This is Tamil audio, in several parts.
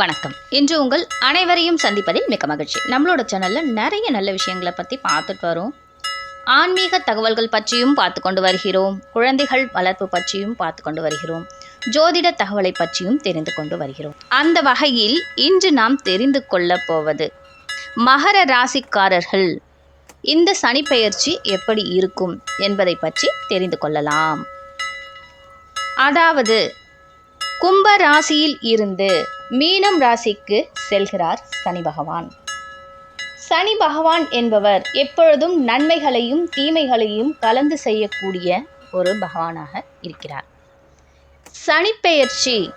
வணக்கம். இன்று உங்கள் அனைவரையும் சந்திப்பதில் மிக்க மகிழ்ச்சி. நம்மளோட சேனலில் நிறைய நல்ல விஷயங்களை பற்றி பார்த்துட்டு வரோம். ஆன்மீக தகவல்கள் பற்றியும் பார்த்து கொண்டு வருகிறோம். குழந்தைகள் வளர்ப்பு பற்றியும் பார்த்து கொண்டு வருகிறோம். ஜோதிட தகவலை பற்றியும் தெரிந்து கொண்டு வருகிறோம். அந்த வகையில் இன்று நாம் தெரிந்து கொள்ளப் போவது மகர ராசிக்காரர்கள் இந்த சனிப்பெயர்ச்சி எப்படி இருக்கும் என்பதை பற்றி தெரிந்து கொள்ளலாம். அதாவது கும்ப ராசியில் இருந்து மீனம் ராசிக்கு செல்கிறார் சனி பகவான். சனி பகவான் என்பவர் எப்பொழுதும் நன்மைகளையும் தீமைகளையும் கலந்து செய்யக்கூடிய ஒரு பகவானாக இருக்கிறார். சனிப்பெயர்ச்சி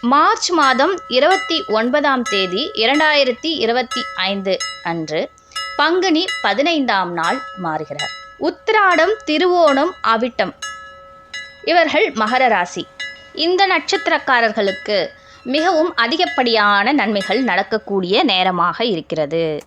மார்ச் மாதம் இருபத்தி ஒன்பதாம் தேதி இரண்டாயிரத்தி இருபத்தி ஐந்து அன்று பங்குனி பதினைந்தாம் நாள் மாறுகிறார். உத்திராடம் திருவோணம் அவிட்டம். இவர்கள் மகர ராசி. இந்த நட்சத்திரக்காரர்களுக்கு மிகவும் அதிகப்படியான நன்மைகள் நடக்கக்கூடிய நேரமாக இருக்கிறது.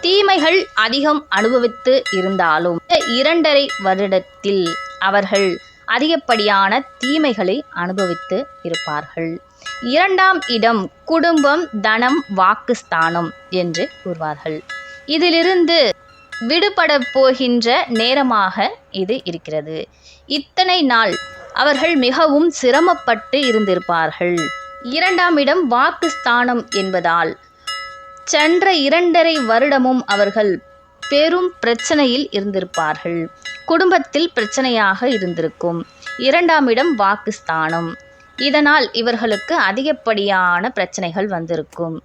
தீமைகள் அதிகம் அனுபவித்து இருந்தாலும் இரண்டரை வருடத்தில் அவர்கள் அதிகப்படியான தீமைகளை அனுபவித்து இருப்பார்கள். இரண்டாம் இடம் குடும்பம் தனம் வாக்குஸ்தானம் என்று கூறுவார்கள். இதிலிருந்து விடுபட போகின்ற நேரமாக இது இருக்கிறது. இத்தனை நாள் அவர்கள் மிகவும் சிரமப்பட்டு இருந்திருப்பார்கள். இரண்டாம் இடம் வாக்குஸ்தானம் என்பதால் சென்ற இரண்டரை வருடமும் அவர்கள் பெரும் பிரச்சனையில் இருந்திருப்பார்கள். குடும்பத்தில் பிரச்சனையாக இருந்திருக்கும். இரண்டாம் இடம் வாக்குஸ்தானம். இதனால் இவர்களுக்கு அதிகப்படியான பிரச்சனைகள் வந்திருக்கும்.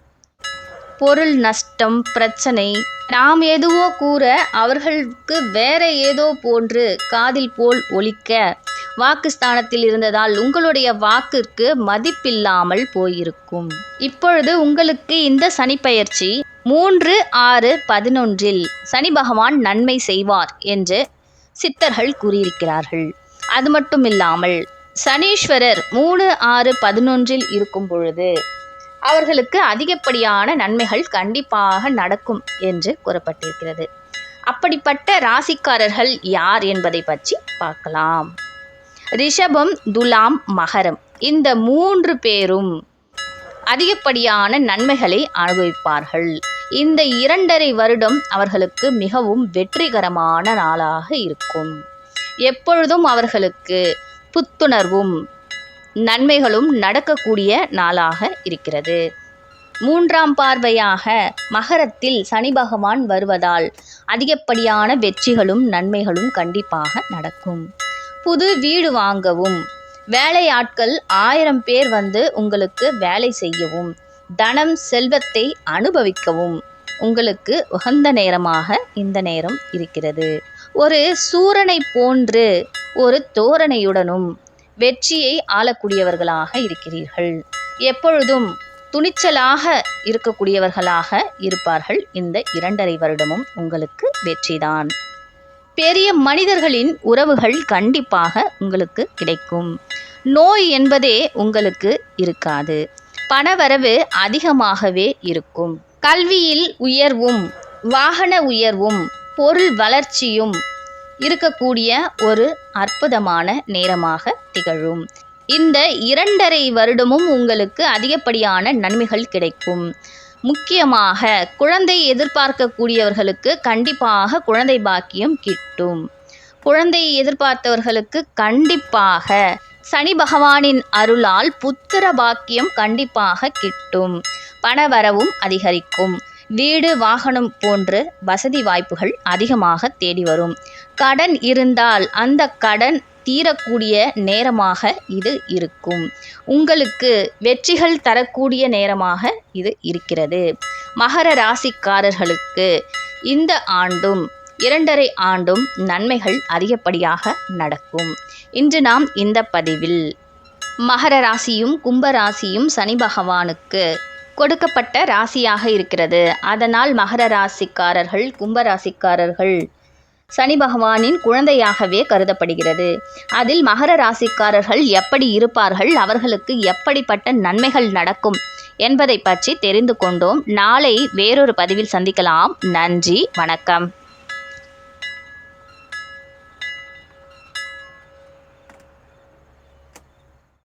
பொருள் நஷ்டம் பிரச்சனை. நாம் எதுவோ கூற அவர்களுக்கு வேற ஏதோ போன்று காதில் போல் ஒலிக்க வாக்கு ஸ்தானத்தில் இருந்ததால் உங்களுடைய வாக்கிற்கு மதிப்பில்லாமல் போயிருக்கும். இப்பொழுது உங்களுக்கு இந்த சனிப்பெயர்ச்சி மூன்று ஆறு பதினொன்றில் சனி பகவான் நன்மை செய்வார் என்று சித்தர்கள் கூறியிருக்கிறார்கள். அது மட்டும் இல்லாமல் சனீஸ்வரர் மூணு ஆறு பதினொன்றில் இருக்கும் பொழுது அவர்களுக்கு அதிகப்படியான நன்மைகள் கண்டிப்பாக நடக்கும் என்று கூறப்பட்டிருக்கிறது. அப்படிப்பட்ட ராசிக்காரர்கள் யார் என்பதை பற்றி பார்க்கலாம். ரிஷபம் துலாம் மகரம். இந்த மூன்று பேரும் அதிகப்படியான நன்மைகளை அனுபவிப்பார்கள். இந்த இரண்டரை வருடம் அவர்களுக்கு மிகவும் வெற்றிகரமான நாளாக இருக்கும். எப்பொழுதும் அவர்களுக்கு புத்துணர்வும் நன்மைகளும் நடக்கக்கூடிய நாளாக இருக்கிறது. மூன்றாம் பார்வையாக மகரத்தில் சனி பகவான் வருவதால் அதிகப்படியான வெற்றிகளும் நன்மைகளும் கண்டிப்பாக நடக்கும். புது வீடு வாங்கவும். வேலையாட்கள் ஆயிரம் பேர் வந்து உங்களுக்கு வேலை செய்யவும் தனம் செல்வத்தை அனுபவிக்கவும். உங்களுக்கு உகந்த நேரமாக இந்த நேரம் இருக்கிறது. ஒரு சூரனை போன்று ஒரு தோரணையுடனும் வெற்றியை ஆளக்கூடியவர்களாக இருக்கிறீர்கள். எப்பொழுதும் துணிச்சலாக இருக்கக்கூடியவர்களாக இருப்பார்கள். இந்த இரண்டரை வருடமும் உங்களுக்கு வெற்றிதான். பெரிய மனிதர்களின் உறவுகள் கண்டிப்பாக உங்களுக்கு கிடைக்கும். நோய் என்பதே உங்களுக்கு இருக்காது. பணவரவு அதிகமாகவே இருக்கும். கல்வியில் உயர்வும் வாகன உயர்வும் பொருள் வளர்ச்சியும் இருக்கக்கூடிய ஒரு அற்புதமான நேரமாக திகழும். இந்த இரண்டரை வருடமும் உங்களுக்கு அதிகப்படியான நன்மைகள் கிடைக்கும். முக்கியமாக குழந்தை எதிர்பார்க்கக்கூடியவர்களுக்கு கண்டிப்பாக குழந்தை பாக்கியம் கிட்டும். குழந்தையை எதிர்பார்த்தவர்களுக்கு கண்டிப்பாக சனி பகவானின் அருளால் புத்திர பாக்கியம் கண்டிப்பாக கிட்டும். பணவரவும் அதிகரிக்கும். வீடு வாகனம் போன்று வசதி வாய்ப்புகள் அதிகமாக தேடி வரும். கடன் இருந்தால் அந்த கடன் தீரக்கூடிய நேரமாக இது இருக்கும். உங்களுக்கு வெற்றிகள் தரக்கூடிய நேரமாக இது இருக்கிறது. மகர ராசிக்காரர்களுக்கு இந்த ஆண்டும் இரண்டரை ஆண்டும் நன்மைகள் அதிகப்படியாக நடக்கும். இன்று நாம் இந்த பதிவில் மகர ராசியும் கும்ப ராசியும் சனி பகவானுக்கு கொடுக்கப்பட்ட ராசியாக இருக்கிறது. அதனால் மகர ராசிக்காரர்கள் கும்ப ராசிக்காரர்கள் சனி பகவானின் குழந்தையாகவே கருதப்படுகிறது. அதில் மகர ராசிக்காரர்கள் எப்படி இருப்பார்கள் அவர்களுக்கு எப்படிப்பட்ட நன்மைகள் நடக்கும் என்பதை பற்றி தெரிந்து கொண்டோம். நாளை வேறொரு பதிவில் சந்திக்கலாம். நன்றி வணக்கம்.